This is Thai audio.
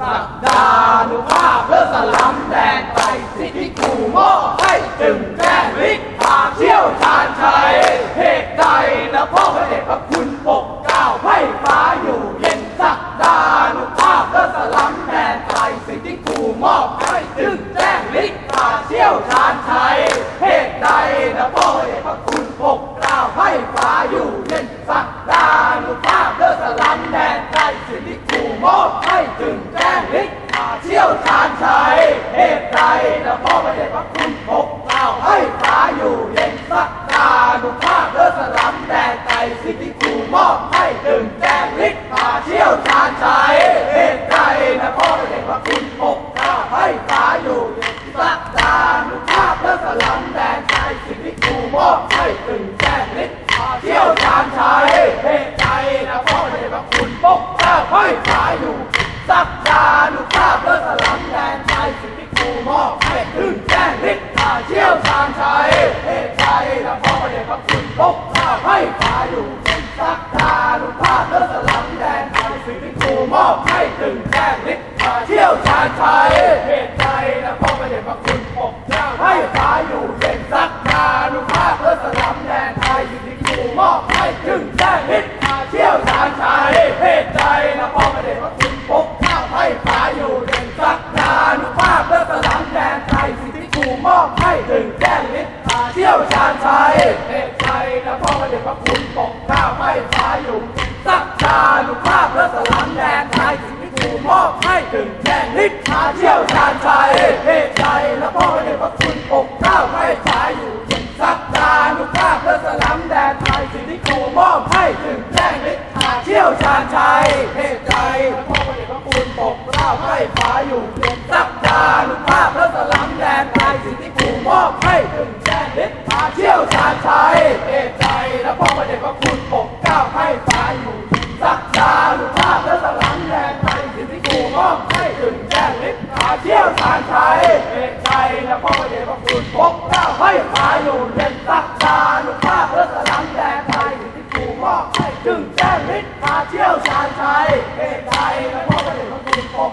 สักดานุภาพเพื่อสลัมแดนไทยสิทธิกูมอบให้จึงแจ้งฤทธิ์อาเชี่ยวชาญชัยเหตุใดนะพ่อพระเดชพระคุณปกเกล้าให้ฟ้าอยู่เย็นสักดานุภาพเพื่อสลัมแดนไทยสิทธิกูมอบให้จึงแจ้งฤทธิ์อาเชี่ยวชาญชัยเหตุใดนะพ่อพระเดชพระคุณปกเกล้าให้ฟ้าอยู่เย็นสักดานุภาพเพื่อสลัมแดนไทยสิทธิกูมอบให้จึงแจ้งฤทธิ์อาเชี่ ยวชาญชัยเหตุใดนะพ่อพระเดชพระคุณปกเกล้าให้ฟ้าอยู่เย็นสักดานุภาพเพื่อสลัมแดนไทยสิทธิกูมอบให้จึงแจ้งฤทธิ์อาเชี่ยวชาญชัยเหตุใดนะพ่อพระเดชพระคุณปกเกล้าให้ฟ้าอยู่เย็นสักดานุภาพเพื่อสลัมแดนไทยสิทธิกูมอบให้จึงแจ้งฤทธิ์อาเชี่ยวชาญชัยเหตุใดนะพ่อพระเดชพระคุณปกเกล้าให้ฟ้าอยู่สักดาน ภาพเลิศสลัมแดนไทยสิ่งที่ครูมอบให้ขึ้นแจ้งฤทธาเชี่ยวชาญชัยเอกใจและพ่อประเด็นพระคุณปกข้าให้ฟ้าอยู่เป็นสักดานุภาพเลิศสลัมแดนไทยสิ่งที่ครูมอบให้ขึ้นแจ้งฤทธาเชี่ยวชาญชัยเอกใจ ชี่ยวชาญชัยเหตุใจและพ่อพระเดชพระคุณปกข้าวให้ฟ้าอยู่สักดานุภาพเพื่อสลามแดนไทยสิ่งที่กูกมอบให้ถึงแจ้งฤทธิ์อาเชี่ยวชาญชัยเหตุใจและพ่อพระเดชพระคุณปกข้าวให้ฟ้าอยู่สักดานุภาพเพื่อสลามแดนไทยสิ่งที่กูกมอบให้ถึงแจ้งฤทธิ์อาเชี่ยวชาญชัยเหตุใจและพ่อพระเดชพระคุณปกเล่าให้ฟ้าอยู่สักดานุภาพพระสลัมแดนไทยสิ่งที่กูกมอบให้ถึงแจ้งฤทธิ์อาเชี่ ยวชาญชัยเอกใจและพ่อพระเดชพระคุณปกเกล้าให้ฟ้าอยู่ สักดานุภาพพระสลัมแดนไทยสิ่งที่กูมอบให้ถึงแจ้งฤทธิ์อาเชี่ยวชาญชัยเอกใจและพ่อพระเดชพระคุณปกเกล้าให้ฟ้าอยู่เย็นสักดานุภาพพระสลัมแดนไทยสิ่งที่กูมอบให้ถึงแจ้งฤทธิ์อาเชี่ยวชาญชัยเอกใจและพ่อพระเดชพระคุณปก